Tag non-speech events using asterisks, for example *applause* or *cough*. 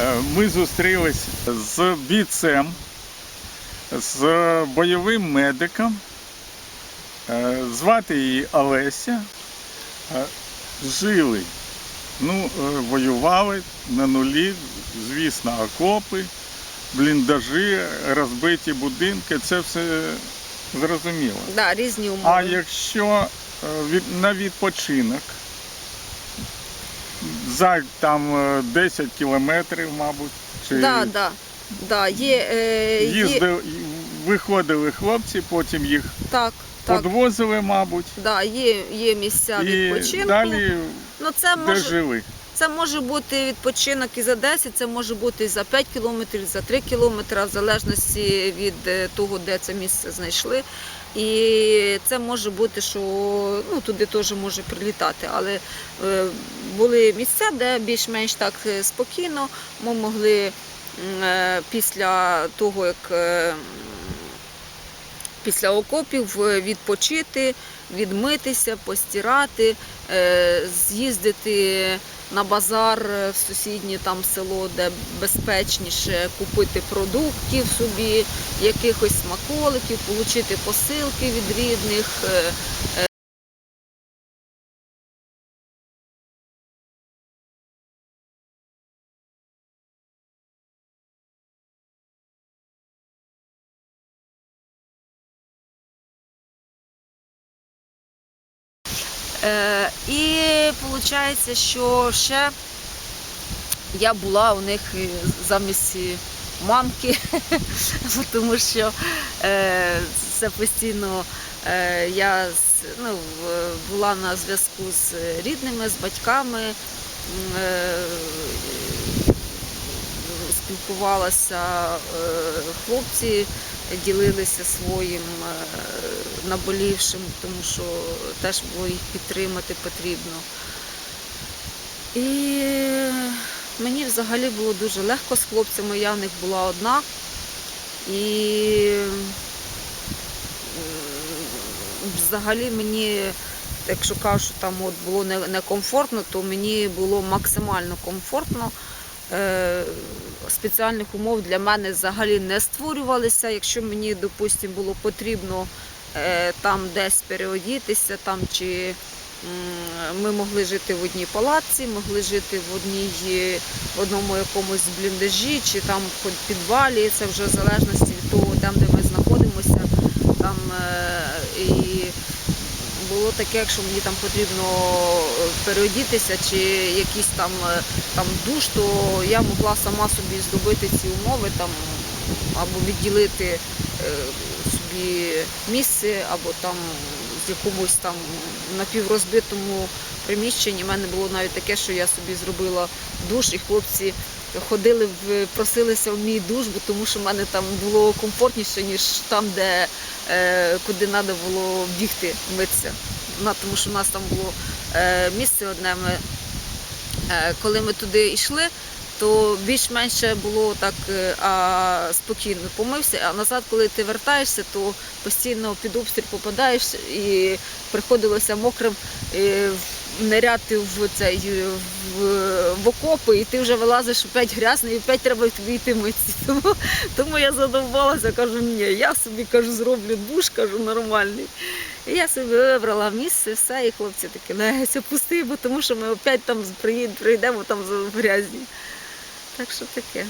Е, Ми зустрілись з бійцем, з бойовим медиком. Е, Звати її Олеся. Е, Жили. Ну, воювали на нулі, звісно, окопи, бліндажі, розбиті будинки. Це все зрозуміло. Да, різні умови. А якщо на відпочинок за там е, 10 кілометрів, мабуть, чи Да, да, да, є, е, є, виходили хлопці, потім їх так, так, подвозили, мабуть, да, є, є місця і відпочинку. далі ну, це де може, жили. Це може бути відпочинок і за 10, це може бути і за 5 кілометрів, за 3 кілометри, в залежності від е, того, де це місце знайшли. І це може бути, що ну, туди теж може прилітати. Але е, були місця, де більш-менш так е, спокійно ми могли е, після того, як е, після окопів е, відпочити, відмитися, постирати, е, з'їздити на базар е, в сусіднє там село, де безпечніше купити продуктів собі, якихось смаколиків, отримати посилки від рідних. І виходить, що ще я була у них замість мамки, *laughs* тому що е, це постійно е, я ну, була на зв'язку з рідними, з батьками. Е, Спілкувалася е, хлопці, ділилися своїм е, наболівшим, тому що теж було їх підтримати потрібно. І мені взагалі було дуже легко з хлопцями, я в них була одна. І взагалі мені, якщо кажуть, що там от було некомфортно, то мені було максимально комфортно. Е, Спеціальних умов для мене взагалі не створювалися. Якщо мені, допустимо, було потрібно е, там десь переодітися, там чи ми могли жити в одній палатці, могли жити в одній в одному якомусь бліндажі, чи там хоч підвалі. Це вже в залежності від того, там, де ми знаходимося. Там е, було таке, якщо мені там потрібно е, переодітися чи якийсь там, е, там душ, то я могла сама собі зробити ці умови там або відділити е, собі місце, або там з якомусь там напіврозбитому приміщенні. У мене було навіть таке, що я собі зробила душ, і хлопці ходили просилися в мій душ, бо тому що в мене там було комфортніше, ніж там, де е, куди треба було бігти, митися. Тому що в нас там було е, місце одне. Ми, е, коли ми туди йшли, то більш-менше було так а, спокійно помився. А назад, коли ти вертаєшся, то постійно під обстріл попадаєш і приходилося мокрим е, ниряти в цей в, в окопи, і ти вже вилазиш опять грязний, і опять треба тобі йти митися. *laughs* Тому, тому я задовбалася, кажу, ні, я собі кажу, зроблю душ, кажу, нормальний. І я собі вибрала місце, все, і хлопці такі, легся пусти, бо тому що ми опять там прийдемо там в грязні. Так що таке.